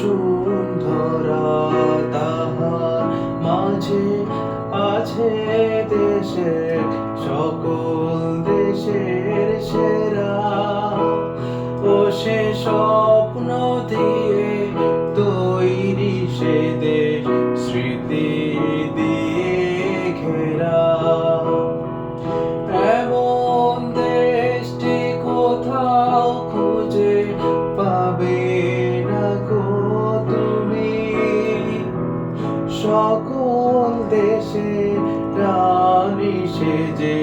কুসুম ধরা মাঝে আছে দেশের সকল দেশের সেরা। ও সে স্বপ্ন দিয়ে সে প্রাণী সে যে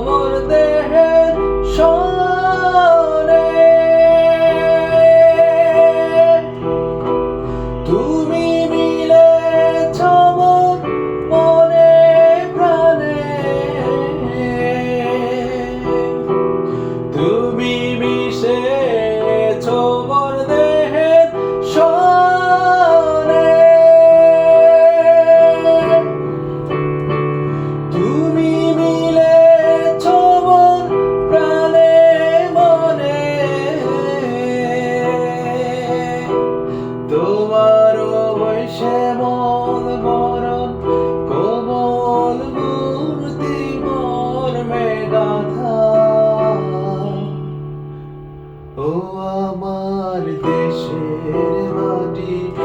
more than আমার দেশের মাটি।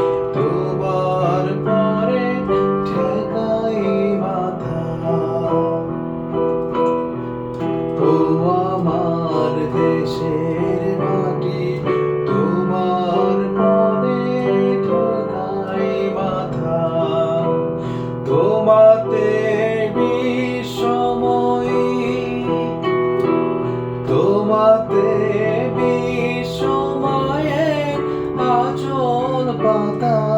পাতা